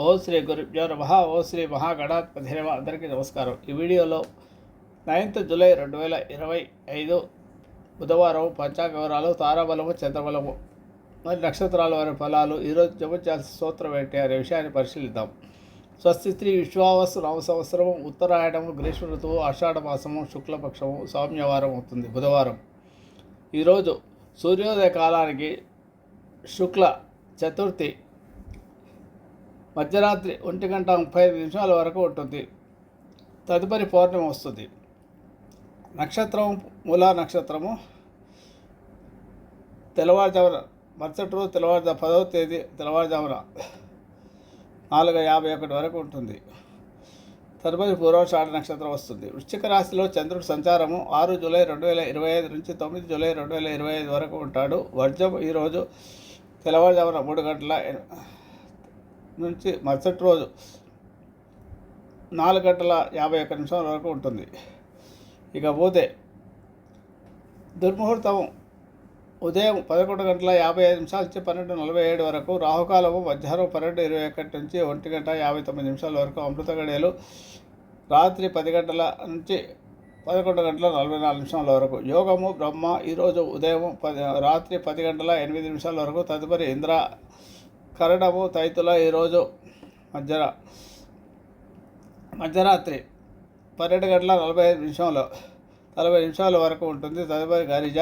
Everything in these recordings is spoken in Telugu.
ఓ శ్రీ గురుభ్యో నమ. ఓ శ్రీ మహాగణాధిపతి నమ అందరికీ నమస్కారం. ఈ వీడియోలో నైన్త్ జూలై రెండు వేల ఇరవై ఐదు బుధవారం పంచాంగ వివరాలు తారాబలము చంద్రబలము మరి నక్షత్రాల వారి ఫలాలు ఈరోజు జపించాల్సిన సూత్రం ఏంటి అనే విషయాన్ని పరిశీలిద్దాం. స్వస్తి శ్రీ విశ్వావసు నవ సంవత్సరము ఉత్తరాయణము గ్రీష్మ ఋతువు ఆషాఢ మాసము శుక్లపక్షము సౌమ్యవారం అవుతుంది బుధవారం. ఈరోజు సూర్యోదయ కాలానికి శుక్ల చతుర్థి మధ్యరాత్రి ఒంటి గంట ముప్పై ఐదు నిమిషాల వరకు ఉంటుంది. తదుపరి పౌర్ణమి వస్తుంది. నక్షత్రం మూలా నక్షత్రము తెల్లవారుజామున మరుసటి రోజు తెల్లవారుజాము పదవ తేదీ తెల్లవారుజామున నాలుగు యాభై ఒకటి వరకు ఉంటుంది. తదుపరి పూర్వషాఢ నక్షత్రం వస్తుంది. వృశ్చిక రాశిలో చంద్రుడి సంచారము ఆరు జూలై రెండు వేల ఇరవై ఐదు నుంచి తొమ్మిది జూలై రెండు వేల ఇరవై ఐదు వరకు ఉంటాడు. వర్జం ఈరోజు తెల్లవారుజామున మూడు గంటల నుంచి మరుసటి రోజు నాలుగు గంటల యాభై ఒక్క నిమిషాల వరకు ఉంటుంది. ఇక పోతే దుర్ముహూర్తం ఉదయం పదకొండు గంటల యాభై ఐదు నిమిషాల నుంచి పన్నెండు నలభై ఏడు వరకు రాహుకాలము మధ్యాహ్నం పన్నెండు ఇరవై ఒకటి నుంచి ఒంటి గంట యాభై తొమ్మిది నిమిషాల వరకు అమృత గడియలు రాత్రి పది గంటల నుంచి పదకొండు గంటల నలభై నాలుగు నిమిషాల వరకు. యోగము బ్రహ్మ ఈరోజు ఉదయం పది రాత్రి పది గంటల ఎనిమిది నిమిషాల వరకు తదుపరి ఇంద్ర కరణము తైతుల ఈరోజు మధ్య మధ్యరాత్రి పన్నెండు గంటల నలభై ఐదు నిమిషంలో నలభై నిమిషాల వరకు ఉంటుంది తదుపరి గరిజ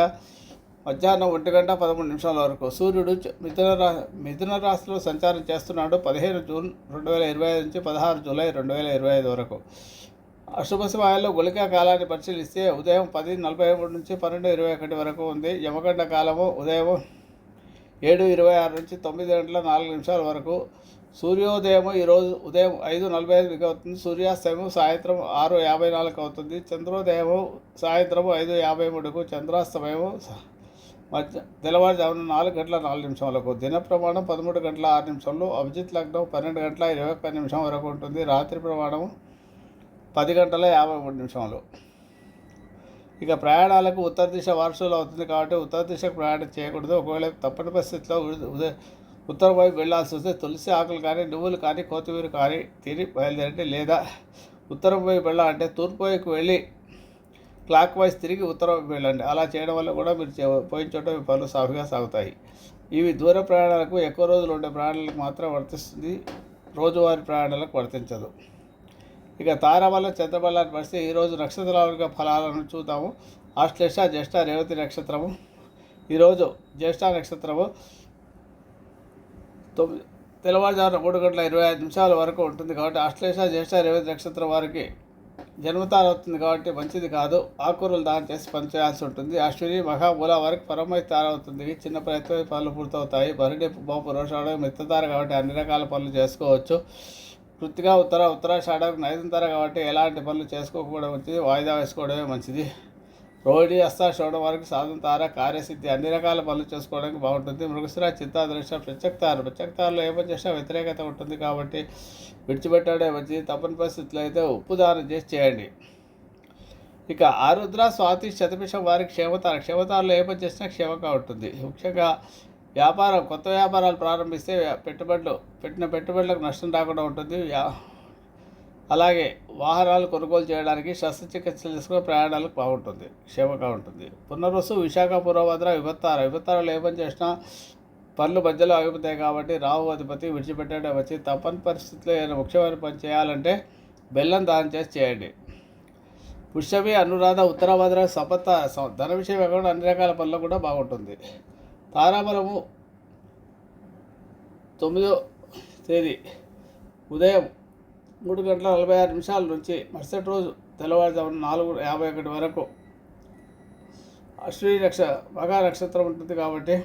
మధ్యాహ్నం ఒంటి గంట పదమూడు నిమిషాల వరకు. సూర్యుడు మిథున రా మిథున రాశిలో సంచారం చేస్తున్నాడు పదిహేను జూన్ రెండు వేల ఇరవై ఐదు నుంచి పదహారు జూలై రెండు వేల ఇరవై ఐదు వరకు. అశుభ సమయాల్లో గుళికా కాలాన్ని పరిశీలిస్తే ఉదయం పది నలభై మూడు నుంచి పన్నెండు ఇరవై ఒకటి వరకు ఉంది. యమగండ కాలము ఉదయం ఏడు ఇరవై ఆరు నుంచి తొమ్మిది గంటల నాలుగు నిమిషాల వరకు సూర్యోదయం ఈరోజు ఉదయం ఐదు నలభై ఐదుకి అవుతుంది. సూర్యాస్తమయం సాయంత్రం ఆరు యాభై నాలుగు అవుతుంది. చంద్రోదయము సాయంత్రం ఐదు యాభై మూడుకు చంద్రాస్తమయము మధ్య తెల్లవారుజామున నాలుగు గంటల నాలుగు నిమిషాలకు దిన ప్రమాణం పదమూడు గంటల ఆరు నిమిషాలు. అభిజిత్ లగ్నం పన్నెండు గంటల ఇరవై ఒక్క నిమిషం వరకు ఉంటుంది. రాత్రి ప్రమాణం పది గంటల యాభై మూడు నిమిషాలు. ఇక ప్రయాణాలకు ఉత్తర దిశ వారసులు అవుతుంది కాబట్టి ఉత్తర దిశకు ప్రయాణం చేయకూడదు. ఒకవేళ తప్పని పరిస్థితిలో ఉత్తర ఉదయ వైపు వెళ్ళాల్సి వస్తే తులసి ఆకులు కానీ నువ్వులు కానీ కొత్తిమీర కానీ తిని బయలుదేరండి. లేదా ఉత్తరం వైపు వెళ్ళాలంటే తూర్పు వైపు వెళ్ళి క్లాక్ వైజ్ తిరిగి ఉత్తరం వైపు వెళ్ళండి. అలా చేయడం వల్ల కూడా మీరు చే- పోయిన చోట మీ పనులు సాఫీగా సాగుతాయి. ఇవి దూర ప్రయాణాలకు ఎక్కువ రోజులు ఉండే ప్రయాణాలకు మాత్రం వర్తిస్తుంది. రోజువారీ ప్రయాణాలకు వర్తించదు. ఇక తారాబల చంద్రబలాన్ని పరిస్థితి ఈరోజు నక్షత్రాలుగా ఫలాలను చూద్దాము. ఆశ్లేష జ్యేష్ఠ రేవతి నక్షత్రము. ఈరోజు జ్యేష్ఠ నక్షత్రము తొమ్మిది తెల్లవారుజామున మూడు గంటల ఇరవై ఐదు నిమిషాల వరకు ఉంటుంది కాబట్టి ఆశ్లేష జ్యేష్ఠ రేవతి నక్షత్రం వారికి జన్మతార అవుతుంది కాబట్టి మంచిది కాదు. ఆకూరలు దానం చేసి పని చేయాల్సి ఉంటుంది. అశ్విని మహామూల వరకు పరమై తారవుతుంది. చిన్న ప్రయత్నం పనులు పూర్తవుతాయి. భరణి బాపు రోషాడు మిత్తతార కాబట్టి అన్ని రకాల పనులు చేసుకోవచ్చు. కృతిగా ఉత్తర ఉత్తరాషాఢకు నైదంతర కాబట్టి ఎలాంటి పనులు చేసుకోకపోవడం మంచిది వాయిదా వేసుకోవడమే మంచిది. రోహిణి అస్తా చూడడం వరకు సాధంతార కార్యసిద్ధి అన్ని రకాల పనులు చేసుకోవడానికి బాగుంటుంది. మృగశిర చిత్త దృష్ట ప్రత్యక్తారు ప్రత్యక్తారులో ఏ పని చేసినా వ్యతిరేకత ఉంటుంది కాబట్టి విడిచిపెట్టడే మంచిది. తప్పని పరిస్థితులు అయితే ఉప్పు దానం చేసి చేయండి. ఇక ఆరుద్ర స్వాతి శతభిషం వారి క్షేమతార. క్షేమతారులో ఏ పని చేసినా క్షేమంగా ఉంటుంది. ముఖ్యంగా వ్యాపారం కొత్త వ్యాపారాలు ప్రారంభిస్తే పెట్టుబడులు పెట్టిన పెట్టుబడులకు నష్టం రాకుండా ఉంటుంది. అలాగే వాహనాలు కొనుగోలు చేయడానికి శస్త్రచికిత్స తీసుకునే ప్రయాణాలకు బాగుంటుంది క్షేమంగా ఉంటుంది. పునర్వసు విశాఖ పూర్వభద్ర విభత్తార విభత్తారాలు ఏ పని చేసినా పనులు మధ్యలో ఆగిపోతాయి కాబట్టి రావు అధిపతి విడిచిపెట్టడం. వచ్చి తప్పని పరిస్థితుల్లో ఏదైనా ముఖ్యమైన పని చేయాలంటే బెల్లం దానం చేసి చేయండి. పుష్యమి అనురాధ ఉత్తరాభద్ర సపత ధన విషయం కాకుండా అన్ని రకాల పనులు కూడా బాగుంటుంది. తారాబలము తొమ్మిదో తేదీ ఉదయం మూడు గంటల నలభై ఆరు నిమిషాల నుంచి మరుసటి రోజు తెల్లవారుజామున నాలుగు యాభై ఒకటి వరకు అశ్విని నక్ష మహా నక్షత్రం ఉంటుంది కాబట్టి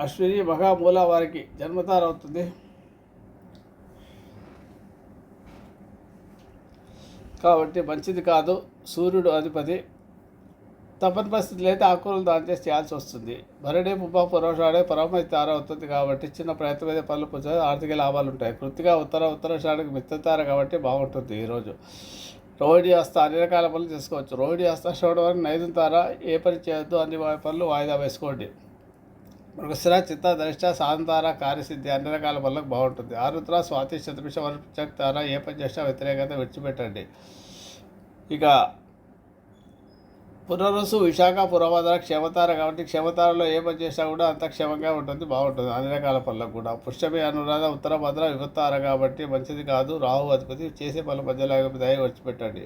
అశ్విని మఘా మూల వారికి జన్మతార అవుతుంది. కాబట్టి మంచిది కాదు. సూర్యుడు అధిపతి. తప్పని పరిస్థితులు అయితే ఆకుకూరలు దాని చేసి చేయాల్సి వస్తుంది. భరణి పుబ్బ పురోషాడే పరమైతే తార అవుతుంది కాబట్టి చిన్న ప్రయత్నం అయితే పనులు పుచ్చ ఆర్థిక లాభాలు ఉంటాయి. కృతిగా ఉత్తర ఉత్తరాషాఢకు మిత్రతార కాబట్టి బాగుంటుంది ఈరోజు రోహిణి హస్త అన్ని రకాల పనులు చేసుకోవచ్చు. రోహిణి హస్త చూడడం వరకు నైదు తార ఏ పని చేయొద్దు అన్ని పనులు వాయిదా వేసుకోండి. మృగశిర చిత్త ధరిష్ట సాంతార కార్యసిద్ధి అన్ని రకాల పనులకు బాగుంటుంది. ఆరుద్ర స్వాతి శతభిష తార ఏ పని చేసినా వ్యతిరేకత విడిచిపెట్టండి. ఇక పునరుసు విశాఖ పురవాదర క్షమతార కాబట్టి క్షమతారలో ఏ పని చేసినా కూడా అంత క్షేమంగా ఉంటుంది బాగుంటుంది. అన్ని రకాల పనులకు కూడా. పుష్యమి అనురాధ ఉత్తర భద్ర విభత్తార కాబట్టి మంచిది కాదు. రాహు అధిపతి చేసే పనుల మధ్యలో దయ పెట్టండి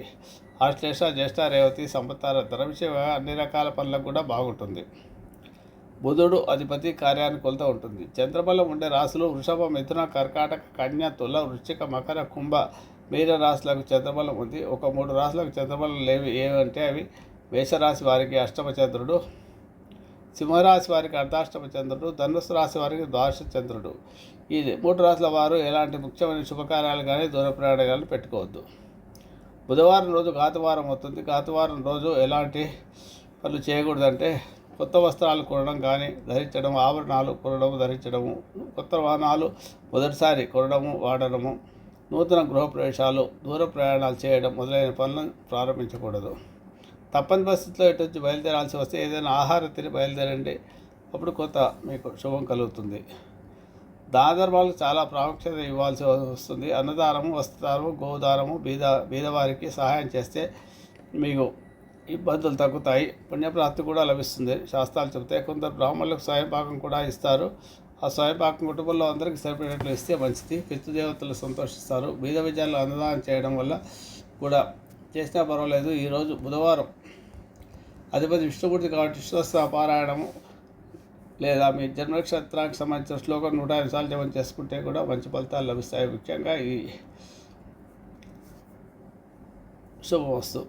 ఆశ్లేష జ్యేష్ఠ రేవతి సంపత్తార ధనవిషయ అన్ని రకాల పనులకు కూడా బాగుంటుంది. బుధుడు అధిపతి కార్యాన్ని కొలత ఉంటుంది. చంద్రబలం ఉండే రాశులు వృషభ మిథున కర్కాటక కన్య తుల వృశ్చిక మకర కుంభ మీన రాశులకు చంద్రబలం ఉంది. ఒక మూడు రాశులకు చంద్రబలం లేవి. ఏవంటే అవి మేషరాశి వారికి అష్టమచంద్రుడు సింహరాశి వారికి అర్ధాష్టమ చంద్రుడు ధనుసు రాశి వారికి ద్వాదశ చంద్రుడు ఈ మూడు రాశుల వారు ఎలాంటి ముఖ్యమైన శుభకార్యాలు కానీ దూర ప్రయాణాలు పెట్టుకోవద్దు. బుధవారం రోజు ఘాతవారం అవుతుంది ఘాతవారం రోజు ఎలాంటి పనులు చేయకూడదంటే కొత్త వస్త్రాలు కొనడం కానీ ధరించడం ఆభరణాలు కొనడం ధరించడము కొత్త వాహనాలు మొదటిసారి కొనడము వాడడము నూతన గృహప్రవేశాలు దూర ప్రయాణాలు చేయడం మొదలైన పనులను ప్రారంభించకూడదు. తప్పని పరిస్థితిలో ఎటువంటి బయలుదేరాల్సి వస్తే ఏదైనా ఆహారం తిని బయలుదేరండి. అప్పుడు కొంత మీకు శుభం కలుగుతుంది. దాన ధర్మాలకు చాలా ప్రాముఖ్యత ఇవ్వాల్సి వస్తుంది. అన్నదానము వస్త్రదానము గోదానము బీద బీదవారికి సహాయం చేస్తే మీకు ఇబ్బందులు తగ్గుతాయి. పుణ్యప్రాప్తి కూడా లభిస్తుంది. శాస్త్రాలు చెబితే కొందరు బ్రాహ్మణులకు స్వయంపాకం కూడా ఇస్తారు. ఆ స్వయంపాకం కుటుంబంలో అందరికీ సరిపడేట్లు ఇస్తే మంచిది. పితృదేవతలు సంతోషిస్తారు. బీద విజయాలు అన్నదానం చేయడం వల్ల కూడా చేసినా పర్వాలేదు. ఈరోజు బుధవారం అధిపతి విష్ణుమూర్తి కాబట్టి విశ్వస్త పారాయణము లేదా మీ జన్మనక్షత్రానికి సంబంధించిన శ్లోకం నూట ఐదు సార్లు జపం చేసుకుంటే కూడా మంచి ఫలితాలు లభిస్తాయి. ముఖ్యంగా ఈ శుభవస్తు.